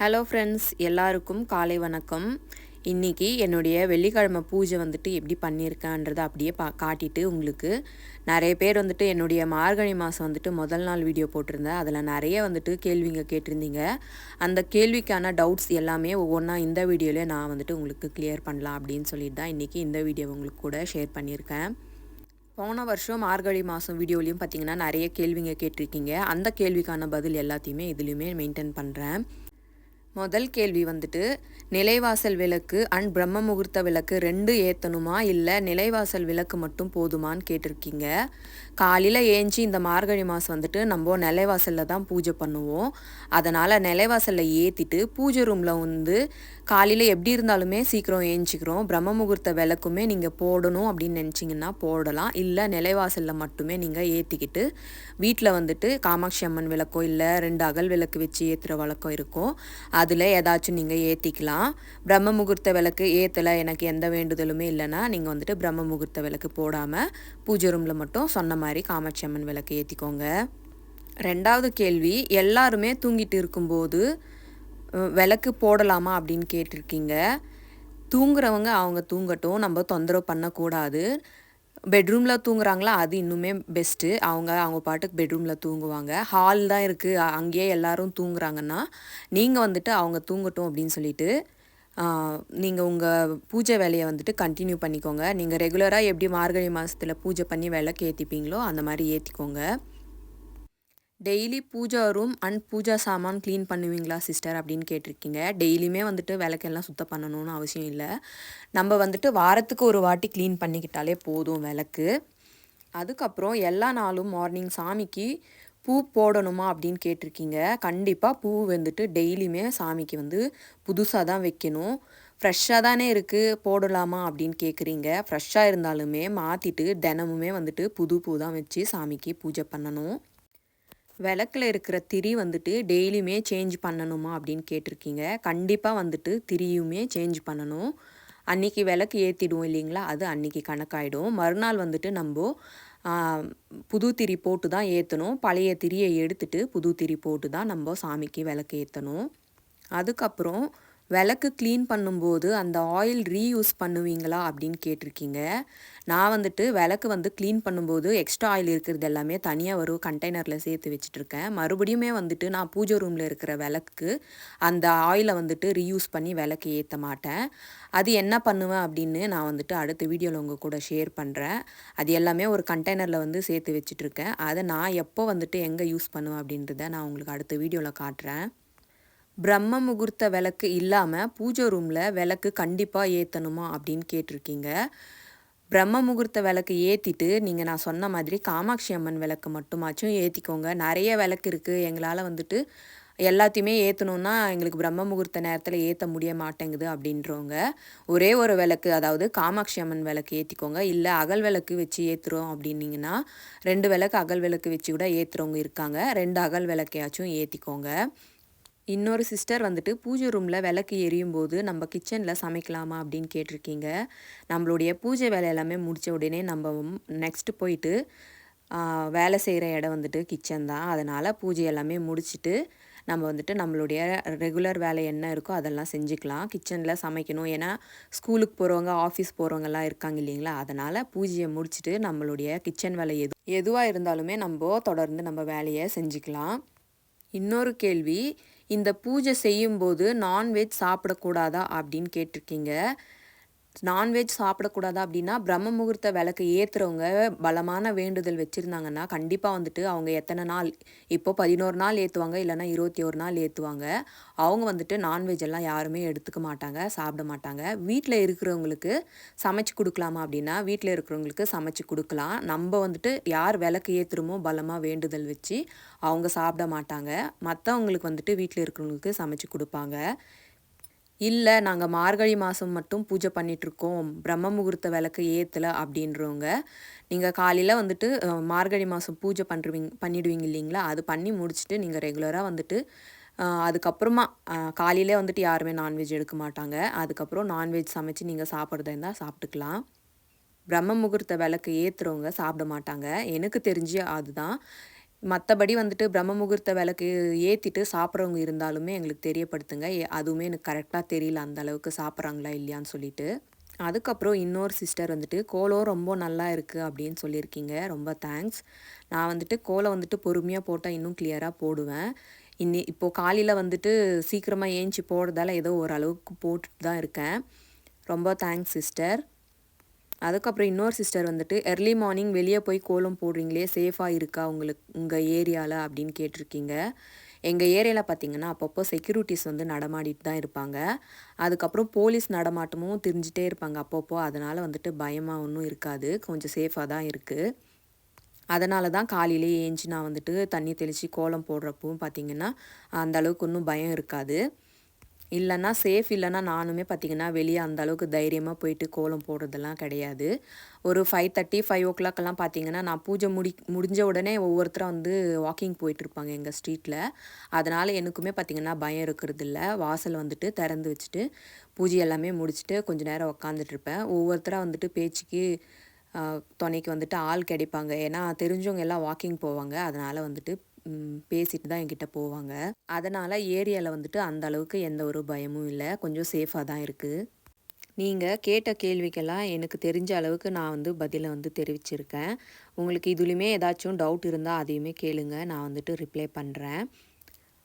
Hello friends எல்லாருக்கும் காலை வணக்கம். இன்றைக்கி என்னுடைய வெள்ளிக்கிழமை பூஜை வந்துட்டு எப்படி பண்ணியிருக்கேன்றதை அப்படியே பா காட்டிட்டு உங்களுக்கு நிறைய பேர் வந்துட்டு என்னுடைய மார்கழி மாதம் வந்துட்டு முதல் நாள் வீடியோ போட்டிருந்தேன். அதில் நிறைய வந்துட்டு கேள்விங்க கேட்டிருந்தீங்க. அந்த கேள்விக்கான டவுட்ஸ் எல்லாமே ஒவ்வொன்றா இந்த வீடியோவிலே நான் வந்துட்டு உங்களுக்கு கிளியர் பண்ணலாம் அப்படின்னு சொல்லிட்டு தான் இன்றைக்கி இந்த வீடியோ உங்களுக்கு கூட ஷேர் பண்ணியிருக்கேன். போன வருஷம் மார்கழி மாதம் வீடியோலையும் பார்த்தீங்கன்னா நிறைய கேள்விங்க கேட்டிருக்கீங்க. அந்த கேள்விக்கான பதில் எல்லாத்தையுமே இதுலேயுமே மெயின்டைன் பண்ணுறேன் முதல் கேள்வி வந்துட்டு நிலைவாசல் விளக்கு அண்ட் பிரம்ம முகூர்த்த விளக்கு ரெண்டு ஏற்றணுமா இல்லை நிலைவாசல் விளக்கு மட்டும் போதுமான்னு கேட்டிருக்கீங்க? காலையில் ஏஞ்சி இந்த மார்கழி மாதம் வந்துட்டு நம்ம நிலைவாசலில் தான் பூஜை பண்ணுவோம். அதனால் நிலைவாசலில் ஏற்றிட்டு பூஜை ரூமில் வந்து காலையில் எப்படி இருந்தாலுமே சீக்கிரம் ஏஞ்சிக்கிறோம். பிரம்ம முகூர்த்த விளக்குமே நீங்கள் போடணும் அப்படின்னு நினச்சிங்கன்னா போடலாம். இல்லை நிலைவாசலில் மட்டுமே நீங்கள் ஏற்றிக்கிட்டு வீட்டில் வந்துட்டு காமாட்சி அம்மன் விளக்கோ இல்லை ரெண்டு அகல் விளக்கு வச்சு ஏற்றுற வழக்கம் இருக்கும். அதில் ஏதாச்சும் நீங்கள் ஏற்றிக்கலாம் பிரம்ம முகூர்த்த விளக்கு ஏற்றலை எனக்கு எந்த வேண்டுதலுமே இல்லைன்னா நீங்கள் வந்துட்டு பிரம்ம முகூர்த்த விளக்கு போடாமல் பூஜை ரூமில் மட்டும் சொன்ன மாதிரி காமாட்சி அம்மன் விளக்கு ஏற்றிக்கோங்க ரெண்டாவது கேள்வி எல்லாருமே தூங்கிட்டு இருக்கும்போது விளக்கு போடலாமா அப்படின்னு கேட்டிருக்கீங்க. தூங்குறவங்க அவங்க தூங்கட்டும் நம்ம தொந்தரவு பண்ணக்கூடாது. பெட்ரூமில் தூங்குறாங்களா? அது இன்னுமே பெஸ்ட்டு அவங்க அவங்க பாட்டுக்கு பெட்ரூமில் தூங்குவாங்க. ஹால் தான் இருக்குது அங்கேயே எல்லோரும் தூங்குறாங்கன்னா நீங்கள் வந்துட்டு அவங்க தூங்கட்டும் அப்படின்னு சொல்லிட்டு நீங்கள் உங்கள் பூஜை வேலையை வந்துட்டு கண்டினியூ பண்ணிக்கோங்க. நீங்கள் ரெகுலராக எப்படி மார்கழி மாதத்தில் பூஜை பண்ணி விளக்கு ஏற்றிப்பீங்களோ அந்த மாதிரி ஏற்றிக்கோங்க daily puja room and puja சாமான் க்ளீன் பண்ணுவீங்களா சிஸ்டர்? அப்படின்னு கேட்டிருக்கீங்க. டெய்லியுமே வந்துட்டு விளக்கெல்லாம் சுத்தம் பண்ணணும்னு அவசியம் இல்லை. நம்ம வந்துட்டு வாரத்துக்கு ஒரு வாட்டி க்ளீன் பண்ணிக்கிட்டாலே போதும் விளக்கு. அதுக்கப்புறம் எல்லா நாளும் மார்னிங் சாமிக்கு பூ போடணுமா அப்படின்னு கேட்டிருக்கீங்க. கண்டிப்பாக பூ வந்துட்டு டெய்லியுமே சாமிக்கு வந்து புதுசாக தான் வைக்கணும். ஃப்ரெஷ்ஷாக தானே இருக்குது போடலாமா அப்படின்னு கேட்குறீங்க ஃப்ரெஷ்ஷாக இருந்தாலுமே மாற்றிட்டு தினமுமே வந்துட்டு புது பூ தான் வச்சு சாமிக்கு பூஜை பண்ணணும். விளக்கில் இருக்கிற திரி வந்துட்டு டெய்லியுமே சேஞ்ச் பண்ணணுமா அப்படின்னு கேட்டிருக்கீங்க. கண்டிப்பாக வந்துட்டு திரியுமே சேஞ்ச் பண்ணணும். அன்றைக்கி விளக்கு ஏற்றிடுவோம் இல்லைங்களா? அது அன்றைக்கி கணக்காயிடும். மறுநாள் வந்துட்டு நம்ம புது திரி போட்டு தான் ஏற்றணும் பழைய திரியை எடுத்துட்டு புது திரி போட்டு தான் நம்ம சாமிக்கு விளக்கு ஏற்றணும் அதுக்கப்புறம் விளக்கு க்ளீன் பண்ணும்போது அந்த ஆயில் ரீயூஸ் பண்ணுவீங்களா அப்படின்னு கேட்டிருக்கீங்க. நான் வந்துட்டு விளக்கு வந்து க்ளீன் பண்ணும்போது எக்ஸ்ட்ரா ஆயில் இருக்கிறது எல்லாமே தனியாக ஒரு கண்டெய்னரில் சேர்த்து வச்சுட்ருக்கேன் மறுபடியுமே வந்துட்டு நான் பூஜை ரூமில் இருக்கிற விளக்கு அந்த ஆயிலை வந்துட்டு ரீயூஸ் பண்ணி விளக்கு ஏற்ற மாட்டேன். அது என்ன பண்ணுவேன் அப்படின்னு நான் வந்துட்டு அடுத்த வீடியோவில் உங்கள் கூட ஷேர் பண்ணுறேன் அது எல்லாமே ஒரு கண்டெய்னரில் வந்து சேர்த்து வச்சுட்ருக்கேன் அதை நான் எப்போ வந்துட்டு எங்கே யூஸ் பண்ணுவேன் அப்படின்றத நான் உங்களுக்கு அடுத்த வீடியோவில் காட்டுறேன். பிரம்ம முகூர்த்த விளக்கு இல்லாமல் பூஜை ரூமில் விளக்கு கண்டிப்பாக ஏற்றணுமா அப்படின்னு கேட்டிருக்கீங்க. பிரம்ம முகூர்த்த விளக்கு ஏற்றிட்டு நீங்கள் நான் சொன்ன மாதிரி காமாட்சி அம்மன் விளக்கு மட்டுமாச்சும் ஏற்றிக்கோங்க நிறைய விளக்கு இருக்குது எங்களால் வந்துட்டு எல்லாத்தையுமே ஏற்றணுன்னா எங்களுக்கு பிரம்ம முகூர்த்த நேரத்தில் ஏற்ற முடிய மாட்டேங்குது அப்படின்றவங்க. ஒரே ஒரு விளக்கு அதாவது காமாட்சி அம்மன் விளக்கு ஏற்றிக்கோங்க இல்லை அகல் விளக்கு வச்சு ஏற்றுறோம் அப்படின்னீங்கன்னா ரெண்டு விளக்கு அகல் விளக்கு வச்சு கூட ஏற்றுறவங்க இருக்காங்க. ரெண்டு அகல் விளக்கையாச்சும் ஏற்றிக்கோங்க இன்னொரு சிஸ்டர் வந்துட்டு பூஜை ரூமில் விளக்கு எரியும் போது நம்ம கிச்சனில் சமைக்கலாமா அப்படின்னு கேட்டிருக்கீங்க. நம்மளுடைய பூஜை வேலை எல்லாமே முடித்த உடனே நம்ம நெக்ஸ்ட்டு போயிட்டு வேலை செய்கிற இடம் வந்துட்டு கிச்சன் தான். அதனால் பூஜை எல்லாமே முடிச்சுட்டு நம்ம வந்துட்டு நம்மளுடைய ரெகுலர் வேலை என்ன இருக்கோ அதெல்லாம் செஞ்சுக்கலாம். கிச்சனில் சமைக்கணும். ஏன்னா ஸ்கூலுக்கு போகிறவங்க ஆஃபீஸ் போகிறவங்கலாம் இருக்காங்க இல்லைங்களா? அதனால் பூஜையை முடிச்சுட்டு நம்மளுடைய கிச்சன் வேலை எது எதுவாக இருந்தாலுமே நம்ம தொடர்ந்து நம்ம வேலையை செஞ்சுக்கலாம். இன்னொரு கேள்வி இந்த பூஜை செய்யும்போது நான்வெஜ் சாப்பிடக்கூடாதா அப்படின்னு கேட்டிருக்கீங்க. நான்வெஜ் சாப்பிடக்கூடாதா அப்படின்னா பிரம்ம முகூர்த்த விளக்கு ஏற்றுறவங்க பலமான வேண்டுதல் வச்சுருந்தாங்கன்னா கண்டிப்பாக வந்துட்டு அவங்க எத்தனை நாள் இப்போ பதினோரு நாள் ஏற்றுவாங்க இல்லைனா இருபத்தி ஒரு நாள் ஏற்றுவாங்க அவங்க வந்துட்டு நான்வெஜ் எல்லாம் யாருமே எடுத்துக்க மாட்டாங்க சாப்பிட மாட்டாங்க. வீட்டில் இருக்கிறவங்களுக்கு சமைச்சு கொடுக்கலாமா அப்படின்னா வீட்டில் இருக்கிறவங்களுக்கு சமைச்சு கொடுக்கலாம். நம்ம வந்துட்டு யார் விளக்கு ஏற்றுறமோ பலமாக வேண்டுதல் வச்சு அவங்க சாப்பிட மாட்டாங்க. மற்றவங்களுக்கு வந்துட்டு வீட்டில் இருக்கிறவங்களுக்கு சமைச்சு கொடுப்பாங்க. இல்லை நாங்கள் மார்கழி மாதம் மட்டும் பூஜை பண்ணிகிட்ருக்கோம் பிரம்ம முகூர்த்த விளக்கு ஏற்றலை அப்படின்றவங்க நீங்கள் காலையில் வந்துட்டு மார்கழி மாதம் பூஜை பண்ணுறவீங்க பண்ணிடுவீங்க இல்லைங்களா? அது பண்ணி முடிச்சுட்டு நீங்கள் ரெகுலராக வந்துட்டு அதுக்கப்புறமா காலையிலே வந்துட்டு யாருமே நான்வெஜ் எடுக்க மாட்டாங்க. அதுக்கப்புறம் நான்வெஜ் சமைச்சு நீங்கள் சாப்பிட்றதா இருந்தால் சாப்பிட்டுக்கலாம். பிரம்ம முகூர்த்த விளக்கு ஏற்றுறவங்க சாப்பிட மாட்டாங்க. எனக்கு தெரிஞ்சு அதுதான். மற்றபடி வந்துட்டு பிரம்ம முகூர்த்த விளக்கு ஏற்றிட்டு சாப்பிட்றவங்க இருந்தாலுமே எங்களுக்கு தெரியப்படுத்துங்க. அதுவுமே எனக்கு கரெக்டாக தெரியல. அந்த அளவுக்கு சாப்பிட்றாங்களா இல்லையான்னு சொல்லிட்டு. அதுக்கப்புறம் இன்னொரு சிஸ்டர் வந்துட்டு கோலம் ரொம்ப நல்லா இருக்குது அப்படின்னு சொல்லியிருக்கீங்க. ரொம்ப தேங்க்ஸ் நான் வந்துட்டு கோலம் வந்துட்டு பொறுமையாக போட்டால் இன்னும் கிளியராக போடுவேன். இன்னி இப்போது காலையில் வந்துட்டு சீக்கிரமாக ஏஞ்சி போடுறதால ஏதோ ஓரளவுக்கு போட்டுட்டு தான் இருக்கேன். ரொம்ப தேங்க்ஸ் சிஸ்டர் அதுக்கப்புறம் இன்னொரு சிஸ்டர் வந்துட்டு எர்லி மார்னிங் வெளியே போய் கோலம் போடுறீங்களே சேஃபாக இருக்கா உங்களுக்கு உங்கள் ஏரியாவில் அப்படின்னு கேட்டிருக்கீங்க. எங்கள் ஏரியாவில் பார்த்தீங்கன்னா அப்பப்போ செக்யூரிட்டிஸ் வந்து நடமாடிட்டு தான் இருப்பாங்க. அதுக்கப்புறம் போலீஸ் நடமாட்டமும் தெரிஞ்சிட்டே இருப்பாங்க அப்பப்போ. அதனால் வந்துட்டு பயமாக ஒன்றும் இருக்காது. கொஞ்சம் சேஃபாக தான் இருக்குது அதனால தான் காலையிலே ஏஞ்சி நான் வந்துட்டு தண்ணி தெளித்து கோலம் போடுறப்பவும் பார்த்திங்கன்னா அந்தளவுக்கு ஒன்றும் பயம் இருக்காது. இல்லைன்னா சேஃப் இல்லைன்னா நானுமே பார்த்திங்கன்னா வெளியே அந்த அளவுக்கு தைரியமாக போயிட்டு கோலம் போடுறதெல்லாம் கிடையாது. ஒரு ஃபைவ் தேர்ட்டி ஃபைவ் ஓ கிளாக்கெல்லாம் பார்த்திங்கன்னா நான் பூஜை முடி முடிஞ்ச உடனே ஒவ்வொருத்தரும் வந்து வாக்கிங் போயிட்டுருப்பாங்க எங்கள் ஸ்ட்ரீட்டில் அதனால் எனக்குமே பார்த்திங்கன்னா பயம் இருக்கிறது இல்லை. வாசல் வந்துட்டு திறந்து வச்சுட்டு பூஜை எல்லாமே முடிச்சுட்டு கொஞ்சம் நேரம் உக்காந்துட்ருப்பேன் ஒவ்வொருத்தராக வந்துட்டு பேச்சுக்கு துணைக்கு வந்துட்டு ஆள் கிடைப்பாங்க. ஏன்னா தெரிஞ்சவங்க எல்லாம் வாக்கிங் போவாங்க. அதனால் வந்துட்டு பேசிட்டு தான் என்கிட்ட போவாங்க. அதனால் ஏரியாவில் வந்துட்டு அந்த அளவுக்கு எந்த ஒரு பயமும் இல்லை. கொஞ்சம் சேஃபாக தான் இருக்குது நீங்கள் கேட்ட கேள்விக்கெல்லாம் எனக்கு தெரிஞ்ச அளவுக்கு நான் வந்து பதிலை வந்து தெரிவிச்சிருக்கேன். உங்களுக்கு இதுலேயுமே ஏதாச்சும் டவுட் இருந்தால் அதையுமே கேளுங்க. நான் வந்துட்டு ரிப்ளை பண்ணுறேன்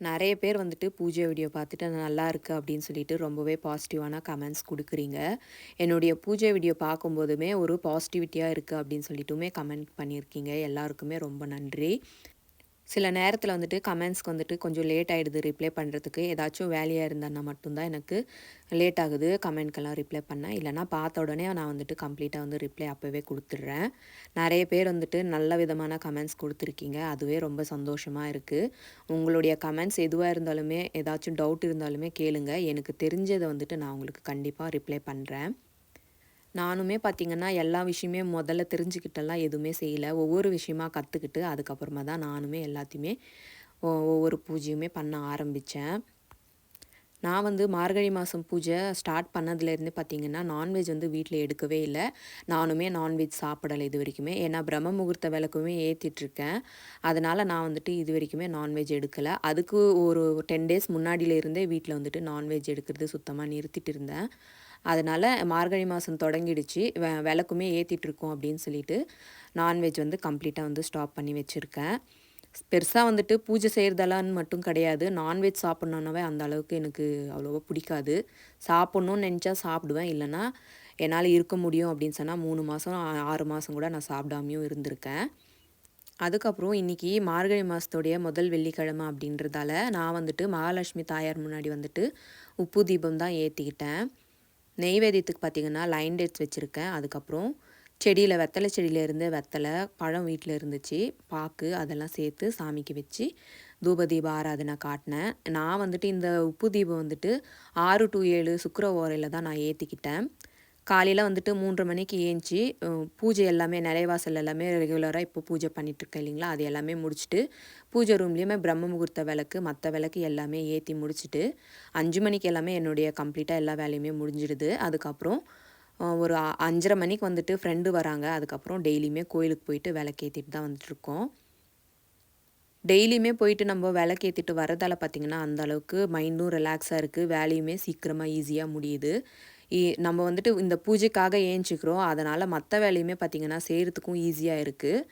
நிறைய பேர் வந்துட்டு பூஜை வீடியோ பார்த்துட்டு நல்லா இருக்குது அப்படின்னு சொல்லிட்டு ரொம்பவே பாசிட்டிவான கமெண்ட்ஸ் கொடுக்குறீங்க. என்னுடைய பூஜை வீடியோ பார்க்கும்போதுமே ஒரு பாசிட்டிவிட்டியாக இருக்குது அப்படின்னு சொல்லிட்டுமே கமெண்ட் பண்ணியிருக்கீங்க. எல்லாருக்குமே ரொம்ப நன்றி. சில நேரத்தில் வந்துட்டு கமெண்ட்ஸ்க்கு வந்துட்டு கொஞ்சம் லேட் ஆகிடுது ரிப்ளை பண்ணுறதுக்கு ஏதாச்சும் வேலையாக இருந்தேன்னா மட்டும்தான் எனக்கு லேட் ஆகுது. கமெண்ட்க்கெல்லாம் ரிப்ளை பண்ணேன் இல்லைனா பார்த்த உடனே நான் வந்துட்டு கம்ப்ளீட்டாக வந்து ரிப்ளை அப்போவே கொடுத்துட்றேன். நிறைய பேர் வந்துட்டு நல்ல விதமான கமெண்ட்ஸ் கொடுத்துருக்கீங்க. அதுவே ரொம்ப சந்தோஷமாக இருக்குது உங்களுடைய கமெண்ட்ஸ் எதுவாக இருந்தாலுமே ஏதாச்சும் டவுட் இருந்தாலுமே கேளுங்க. எனக்கு தெரிஞ்சதை வந்துட்டு நான் உங்களுக்கு கண்டிப்பாக ரிப்ளை பண்ணுறேன் நானுமே பார்த்திங்கன்னா எல்லா விஷயமே முதல்ல தெரிஞ்சுக்கிட்டெல்லாம் எதுவுமே செய்யலை. ஒவ்வொரு விஷயமா கற்றுக்கிட்டு அதுக்கப்புறமா தான் நானுமே எல்லாத்தையுமே ஒவ்வொரு பூஜையுமே பண்ண ஆரம்பித்தேன் நான் வந்து மார்கழி மாதம் பூஜை ஸ்டார்ட் பண்ணதுலேருந்து பார்த்திங்கன்னா நான்வெஜ் வந்து வீட்டில் எடுக்கவே இல்லை. நானுமே நான்வெஜ் சாப்பிடலை இது வரைக்குமே. ஏன்னா பிரம்ம முகூர்த்த விளக்குமே ஏற்றிட்டுருக்கேன் அதனால் நான் வந்துட்டு இது வரைக்குமே நான்வெஜ் எடுக்கலை. அதுக்கு ஒரு டென் டேஸ் முன்னாடியிலேருந்தே வீட்டில் வந்துட்டு நான்வெஜ் எடுக்கிறது சுத்தமாக நிறுத்திட்டு இருந்தேன். அதனால் மார்கழி மாதம் தொடங்கிடுச்சு. விளக்குமே ஏற்றிட்டுருக்கோம் அப்படின்னு சொல்லிட்டு நான்வெஜ் வந்து கம்ப்ளீட்டாக வந்து ஸ்டாப் பண்ணி வச்சுருக்கேன். பெருசாக வந்துட்டு பூஜை செய்கிறதெல்லான்னு மட்டும் கிடையாது. நான்வெஜ் சாப்பிட்ணுன்னாவே அந்த அளவுக்கு எனக்கு அவ்வளோவா பிடிக்காது. சாப்பிட்ணுன்னு நினச்சா சாப்பிடுவேன். இல்லைன்னா என்னால் இருக்க முடியும் அப்படின்னு சொன்னால் மூணு மாதம் ஆறு மாதம் கூட நான் சாப்பிடாமையும் இருந்திருக்கேன். அதுக்கப்புறம் இன்றைக்கி மார்கழி மாதத்துடைய முதல் வெள்ளிக்கிழமை அப்படின்றதால நான் வந்துட்டு மகாலட்சுமி தாயார் முன்னாடி வந்துட்டு உப்பு தீபம் தான் ஏற்றிக்கிட்டேன் நெய்வேதியத்துக்கு பார்த்திங்கன்னா லைன் டேட்ஸ் வச்சுருக்கேன். அதுக்கப்புறம் செடியில் வெத்தலை செடியிலேருந்து வெத்தலை பழம் வீட்டில் இருந்துச்சு. பாக்கு அதெல்லாம் சேர்த்து சாமிக்கு வச்சு தூப தீப ஆராதனை காட்டினேன். நான் வந்துட்டு இந்த உப்பு தீபம் வந்துட்டு ஆறு டு ஏழு சுக்கர ஓரையில் தான் நான் ஏற்றிக்கிட்டேன் காலையில் வந்துட்டு மூன்று மணிக்கு ஏஞ்சி பூஜை எல்லாமே நிலைவாசல் எல்லாமே ரெகுலராக இப்போ பூஜை பண்ணிகிட்ருக்கேன் இல்லைங்களா? அது எல்லாமே முடிச்சுட்டு பூஜை ரூம்லேயுமே பிரம்ம முகூர்த்த விளக்கு மற்ற விளக்கு எல்லாமே ஏற்றி முடிச்சுட்டு அஞ்சு மணிக்கு எல்லாமே என்னுடைய கம்ப்ளீட்டாக எல்லா வேலையுமே முடிஞ்சிடுது. அதுக்கப்புறம் ஒரு அஞ்சரை மணிக்கு வந்துட்டு ஃப்ரெண்டு வராங்க. அதுக்கப்புறம் டெய்லியுமே கோயிலுக்கு போயிட்டு விளக்கேற்றிட்டு தான் வந்துட்டுருக்கோம். டெய்லியுமே போயிட்டு நம்ம விளக்கேற்றிட்டு வரதால் பார்த்திங்கன்னா அந்தளவுக்கு மைண்டும் ரிலாக்ஸாக இருக்குது வேலையுமே சீக்கிரமாக ஈஸியாக முடியுது. நம்ம வந்துட்டு இந்த பூஜைக்காக ஏஞ்சிக்கிறோம். அதனால் மற்ற வேலையுமே பார்த்திங்கன்னா செய்கிறதுக்கும் ஈஸியாக இருக்குது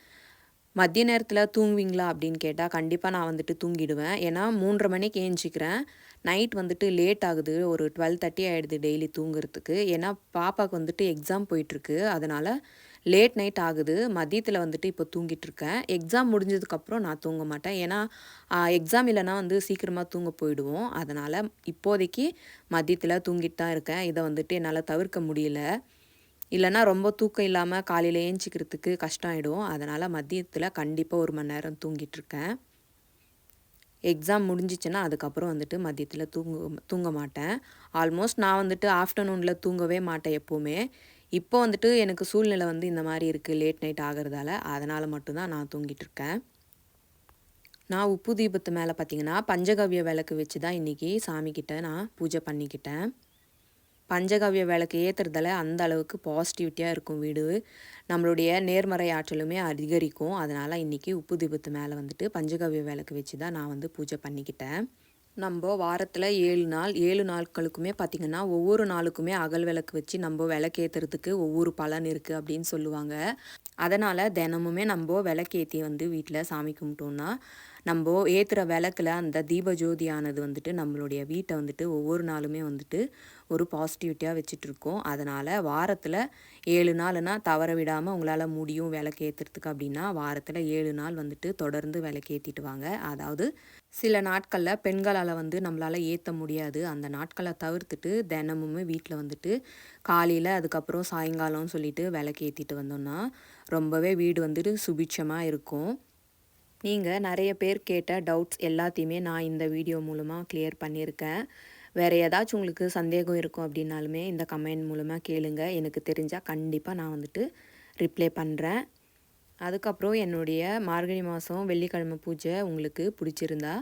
மதிய நேரத்தில் தூங்குவீங்களா அப்படின்னு கேட்டால் கண்டிப்பாக நான் வந்துட்டு தூங்கிடுவேன். ஏன்னா மூன்றரை மணிக்கு ஏஞ்சிக்கிறேன். நைட் வந்துட்டு லேட் ஆகுது. ஒரு டுவெல் தேர்ட்டி ஆகிடுது டெய்லி தூங்குறதுக்கு. ஏன்னா பாப்பாவுக்கு வந்துட்டு எக்ஸாம் போயிட்டுருக்கு அதனால் லேட் நைட் ஆகுது. மதியத்தில் வந்துட்டு இப்போ தூங்கிட்டு இருக்கேன் எக்ஸாம் முடிஞ்சதுக்கப்புறம் நான் தூங்க மாட்டேன். ஏன்னா எக்ஸாம் இல்லைனா வந்து சீக்கிரமாக தூங்க போயிடுவோம். அதனால் இப்போதைக்கு மதியத்தில் தூங்கிட்டு தான் இருக்கேன். இதை வந்துட்டு என்னால் தவிர்க்க முடியல. இல்லைனா ரொம்ப தூக்கம் இல்லாமல் காலையில் ஏஞ்சிக்கிறதுக்கு கஷ்டம் ஆகிடும் அதனால் மதியத்தில் கண்டிப்பாக ஒரு மணி நேரம் தூங்கிட்டுருக்கேன். எக்ஸாம் முடிஞ்சிச்சுன்னா அதுக்கப்புறம் வந்துட்டு மதியத்தில் தூங்க தூங்க மாட்டேன். ஆல்மோஸ்ட் நான் வந்துட்டு ஆஃப்டர்நூனில் தூங்கவே மாட்டேன் எப்போவுமே. இப்போ வந்துட்டு எனக்கு சூழ்நிலை வந்து இந்த மாதிரி இருக்குது லேட் நைட் ஆகிறதால. அதனால் மட்டும்தான் நான் தூங்கிட்டு இருக்கேன். நான் உப்பு தீபத்து மேலே பார்த்தீங்கன்னா பஞ்சகவ்ய விளக்கு வச்சு தான் இன்றைக்கி சாமிக்கிட்ட நான் பூஜை பண்ணிக்கிட்டேன். பஞ்சகவ்ய விளக்கு ஏற்றுறதால அந்த அளவுக்கு பாசிட்டிவிட்டியாக இருக்கும் வீடு. நம்மளுடைய நேர்மறை ஆற்றலுமே அதிகரிக்கும். அதனால் இன்றைக்கி உப்பு தீபத்து மேலே வந்துட்டு பஞ்சகவ்ய விளக்கு வச்சு தான் நான் வந்து பூஜை பண்ணிக்கிட்டேன். நம்ம வாரத்தில் ஏழு நாள் ஏழு நாட்களுக்குமே பார்த்திங்கன்னா ஒவ்வொரு நாளுக்குமே அகல் விளக்கு வச்சு நம்ம விளக்கேற்றுறதுக்கு ஒவ்வொரு பலன் இருக்குது அப்படின்னு சொல்லுவாங்க. அதனால் தினமுமே நம்ம விளக்கேற்றி வந்து வீட்டில் சாமி கும்பிட்டோன்னா நம்ம ஏற்றுற விளக்கில் அந்த தீப ஜோதியானது வந்துட்டு நம்மளுடைய வீட்டை வந்துட்டு ஒவ்வொரு நாளுமே வந்துட்டு ஒரு பாசிட்டிவிட்டியாக வச்சுட்ருக்கோம் அதனால் வாரத்தில் ஏழு நாள்னால் தவற விடாமல் உங்களால் முடியும் விளக்கு ஏற்றுறதுக்கு அப்படின்னா வாரத்தில் ஏழு நாள் வந்துட்டு தொடர்ந்து விளக்கேற்றிட்டு வாங்க. அதாவது சில நாட்களில் பெண்களால் வந்து நம்மளால் ஏற்ற முடியாது. அந்த நாட்களை தவிர்த்துட்டு தினமுமே வீட்டில் வந்துட்டு காலையில் அதுக்கப்புறம் சாயங்காலம்னு சொல்லிட்டு விளக்கு ஏற்றிட்டு வந்தோம்னா ரொம்பவே வீடு வந்துட்டு சுபிட்சமாக இருக்கும். நீங்கள் நிறைய பேர் கேட்ட டவுட்ஸ் எல்லாத்தையுமே நான் இந்த வீடியோ மூலமாக கிளியர் பண்ணியிருக்கேன். வேறு ஏதாச்சும் உங்களுக்கு சந்தேகம் இருக்கும் அப்படின்னாலுமே இந்த கமெண்ட் மூலமாக கேளுங்க. எனக்கு தெரிஞ்சால் கண்டிப்பாக நான் வந்துட்டு ரிப்ளை பண்ணுறேன் அதுக்கப்புறம் என்னுடைய மார்கழி மாதம் வெள்ளிக்கிழமை பூஜை உங்களுக்கு பிடிச்சிருந்தா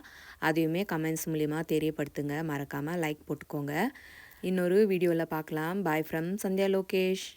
அதையுமே கமெண்ட்ஸ் மூலிமா தெரியப்படுத்துங்க. மறக்காமல் லைக் போட்டுக்கோங்க. இன்னொரு வீடியோவில் பார்க்கலாம். Bye from Sandhya Lokesh.